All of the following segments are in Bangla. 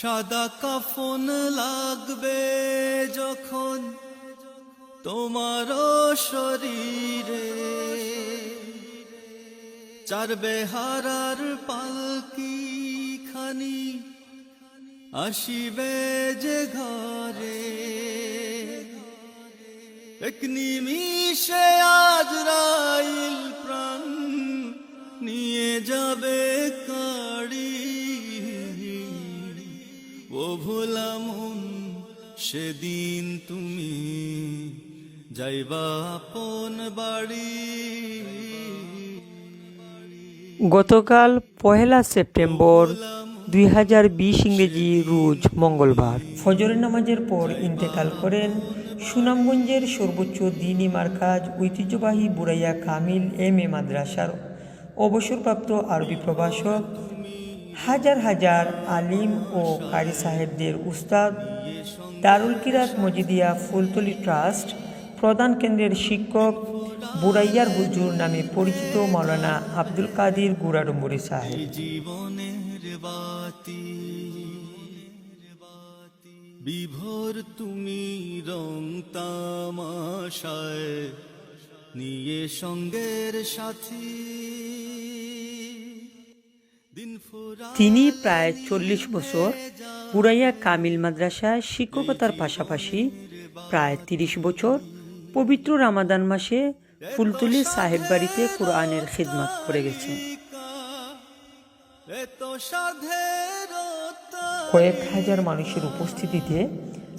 সাদা কাফন লাগবে যখন তোমার শরীরে। চার বেহারার পালকি খানি আসিবে যে ঘরে। এক নিমিষে সেদিন তুমি যাইবা আপন বাড়ি। গতকাল পহেলা সেপ্টেম্বর দুই হাজার বিশ ইংরেজি রোজ মঙ্গলবার। ফজরের নামাজের পর ইন্তেকাল করেন সুনামগঞ্জের সর্বোচ্চ দিনী মার্কাজ ঐতিহ্যবাহী বুড়াইয়া কামিল এম এ মাদ্রাসার অবসরপ্রাপ্ত আরবি প্রভাষক হাজার হাজার আলিম ও কারি সাহেবদের উস্তাদ দারুল কিরাত মজিদিয়া ফুলতলি ট্রাস্ট প্রধান কেন্দ্রের শিক্ষক বুড়াইয়ার হুজুর নামে পরিচিত মাওলানা আব্দুল কাদির গুড়াডুম্বুরি সাহেব। বিভোর তুমি রং তামাশায় নিয়ে সঙ্গের সাথী। তিনি প্রায় চল্লিশ বছর পুরাইয়া কামিল মাদ্রাসায় শিক্ষকতার পাশাপাশি প্রায় তিরিশ বছর পবিত্র রামাদান মাসে ফুলতুলি সাহেব বাড়িতে কোরআনের খিদমত করে গেছেন কয়েক হাজার মানুষের উপস্থিতিতে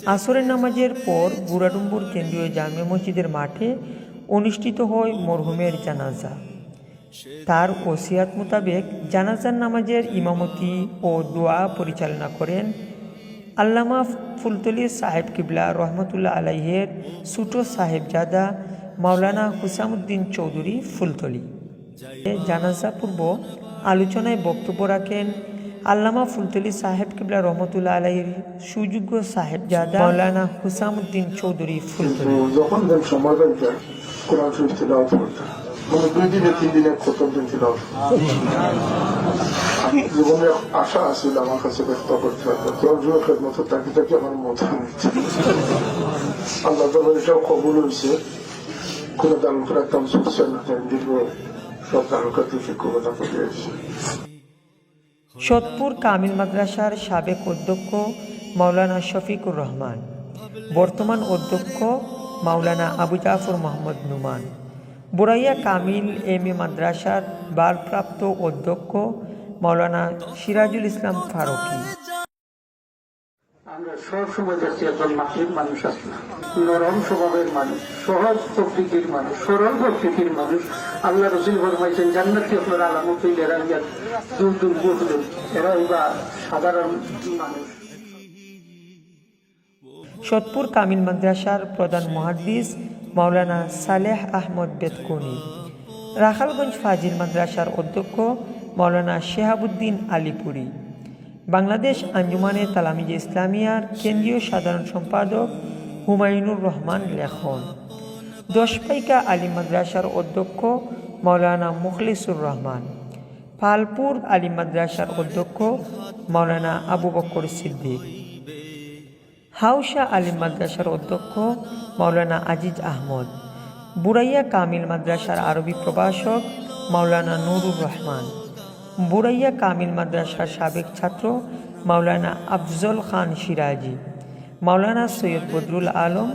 আসরের নামাজের পর গুড়াডুম্বুর কেন্দ্রীয় জামে মসজিদের মাঠে অনুষ্ঠিত হয় মরহুমের জানাজা। তার ওসিয়াত মোতাবেক জানাজার নামাজের ইমামতি ও দোয়া পরিচালনা করেন আল্লামা ফুলতলি সাহেব কিবলা রহমতুল্লাহ আলাইহের সুটো সাহেবজাদা মাওলানা হুসামুদ্দিন চৌধুরী ফুলতলি। জানাজা পূর্ব আলোচনায় বক্তব্য রাখেন আল্লামা ফুলতলি সাহেব কিবলা রহমতুল্লাহ আলাইহির সুযোগ্য সাহেবজাদা মাওলানা হুসামুদ্দিন চৌধুরী ফুলতলি। যখন কোরআন দুই দিনে তিন দিনে তিলাওয়াত জীবনে আশা আমার কাছে ব্যক্ত করতে খেদমত তাকে তাকে আমার মত আল্লাহ এটাও কবুল হয়েছে। দালুকের একদম সব করে সোদপুর কামিল মাদ্রাসার সাবেক অধ্যক্ষ মাওলানা শফিকুর রহমান, বর্তমান অধ্যক্ষ মাওলানা আবু জাফর মোহাম্মদ নুমান। বুরাইয়া কামিল এম এ মাদ্রাসার বারপ্রাপ্ত অধ্যক্ষ মাওলানা সিরাজুল ইসলাম ফারুকী। আমরা একজন মাটির মানুষ আছে নরম স্বভাবের মানুষ সহজ প্রকৃতির মানুষ সরল প্রকৃতির মানুষ। আল্লাহ রসুল ফরমাইছেন জান্নাতি আপনার আলামত এরা ইয়া দূর দূর বসলেন এরা বা সাধারণ মানুষ। সোদপুর কামিল মাদ্রাসার প্রধান মহাদ্দিস মাওলানা সালেহ আহমদ বেতকুনি, রাখালগঞ্জ ফাজিল মাদ্রাসার অধ্যক্ষ মাওলানা শেহাবুদ্দিন আলিপুরি, বাংলাদেশ আঞ্জুমানে তালামিজে ইসলামিয়ার কেন্দ্রীয় সাধারণ সম্পাদক হুমায়ুনুর রহমান লেখন, দশপাইকা আলী মাদ্রাসার অধ্যক্ষ মাওলানা মুখলিসুর রহমান, পালপুর আলী মাদ্রাসার অধ্যক্ষ মাওলানা আবু বকর সিদ্দিক। হাউসা আলী মাদ্রাসার অধ্যক্ষ মাওলানা আজিজ আহমদ বুড়াইয়া কামিল মাদ্রাসার আরবি প্রভাষক মাওলানা নুরুর রহমান বুড়াইয়া কামিল মাদ্রাসার সাবেক ছাত্র মাওলানা আফজল খান সিরাজি, মাওলানা সৈয়দ বদরুল আলম,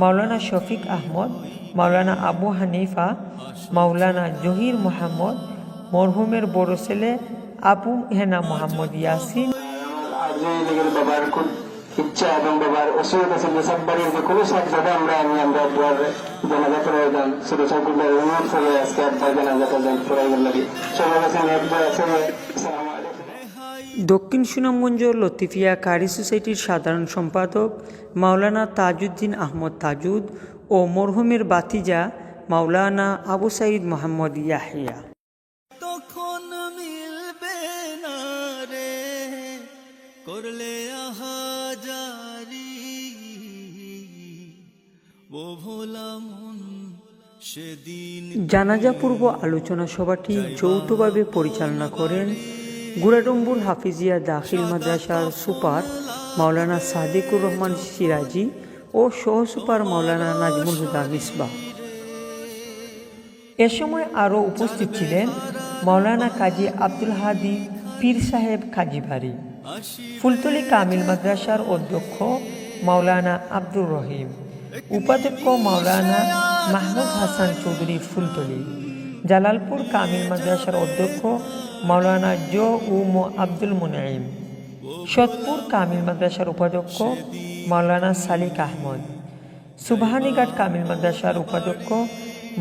মাওলানা শফিক আহমদ, মাওলানা আবু হানিফা, মাওলানা জহির মোহাম্মদ, মরহুমের বড় ছেলে আবু হেনা মোহাম্মদ ইয়াসিন। ইচ্ছা এবং বাবার অসুবিধা আছে যে বাড়ির যে কোনো সব জায়গা আমরা আমি আমরা দুয়ার জানাজা করে যান ছোট ছোট অনুরোধ করে আজকে আপনার জানাজাটা যাই পড়াই লাগে। কাছে আমি একবার আছে দক্ষিণ সুনামগঞ্জ লতিফিয়া কারি সোসাইটির সাধারণ সম্পাদক মাওলানা তাজউদ্দিন আহমদ তাজুদ ও মরহুমের বাতিজা মাওলানা আবু সাইদ মোহাম্মদ ইয়াহিয়া। তখন মিলবে না রে করলে জানাজা পূর্ব আলোচনা সভাটি যৌথভাবে পরিচালনা করেন গুড়াডম্বুর হাফিজিয়া দাখিল মাদ্রাসার সুপার মাওলানা সাদিকুর রহমান সিরাজি ও সহ সুপার মাওলানা নাজমুল হুদা মিসবাহ এ সময় আরও উপস্থিত ছিলেন মাওলানা কাজী আব্দুল হাদি পীর সাহেব কাজীবাড়ি, ফুলতলি কামিল মাদ্রাসার অধ্যক্ষ মাওলানা আব্দুর রহিম। উপাধ্যক্ষ মাওলানা মাহমুদ হাসান চৌধুরী ফুলতলি, জালালপুর কামিল মাদ্রাসার অধ্যক্ষ মাওলানা জো উ মো আব্দুল মুনাইম, সতপুর কামিল মাদ্রাসার উপাধ্যক্ষ মাওলানা সালিক আহমদ সুবহানীঘাট কামিল মাদ্রাসার উপাধ্যক্ষ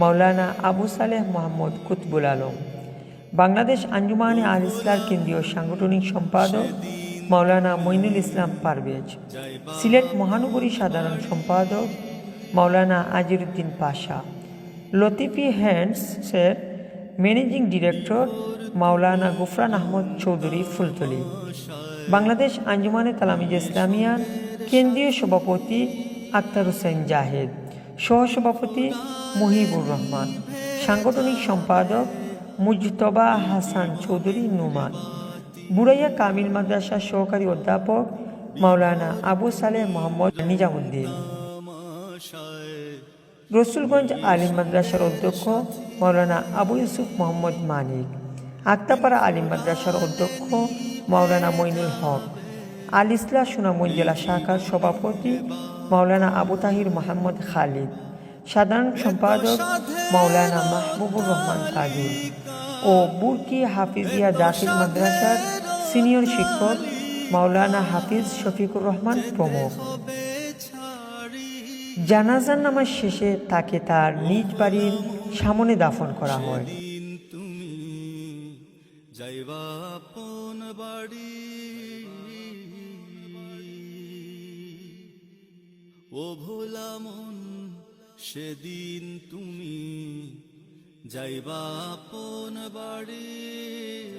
মাওলানা আবু সালেহ মোহাম্মদ কুতবুল আলম, বাংলাদেশ আঞ্জুমানে আল ইসলার কেন্দ্রীয় সাংগঠনিক সম্পাদক মাওলানা মইনুল ইসলাম পারভেজ, সিলেট মহানগরী সাধারণ সম্পাদক মাওলানা আজিরুদ্দিন পাশা, লতিফি হ্যান্ডসের ম্যানেজিং ডিরেক্টর মাওলানা গুফরান আহমদ চৌধুরী ফুলতলি, বাংলাদেশ আঞ্জুমানে তালামিজ ইসলামিয়ান কেন্দ্রীয় সভাপতি আক্তার হোসেন জাহেদ, সহসভাপতি মুহিবুর রহমান, সাংগঠনিক সম্পাদক মুজতবা হাসান চৌধুরী নুমান বুড়াইয়া কামিল মাদ্রাসার সহকারী অধ্যাপক মাওলানা আবু সালেহ মোহাম্মদ নিজামুদ্দিন। রসুলগঞ্জ আলিম মাদ্রাসার অধ্যক্ষ মাওলানা আবু ইউসুফ মোহাম্মদ মানিক। আক্তাপাড়া আলিম মাদ্রাসার অধ্যক্ষ মাওলানা মইনুল হক। আল ইসলা সুনামগঞ্জ জেলা শাখার সভাপতি মাওলানা আবু তাহির মোহাম্মদ খালিদ। সাধারণ সম্পাদক মাওলানা মাহবুবুর রহমান কাজী। ও বুরকি হাফিজিয়া দাখিল মাদ্রাসার সিনিয়র শিক্ষক মাওলানা হাফিজ শফিকুর রহমান প্রমুখ। জানাজার নামাজ শেষে তাকে তার নিজ বাড়ির সামনে দাফন করা হয়। ও ভোলা মন, সেদিন তুমি যাইবা আপন বাড়ি।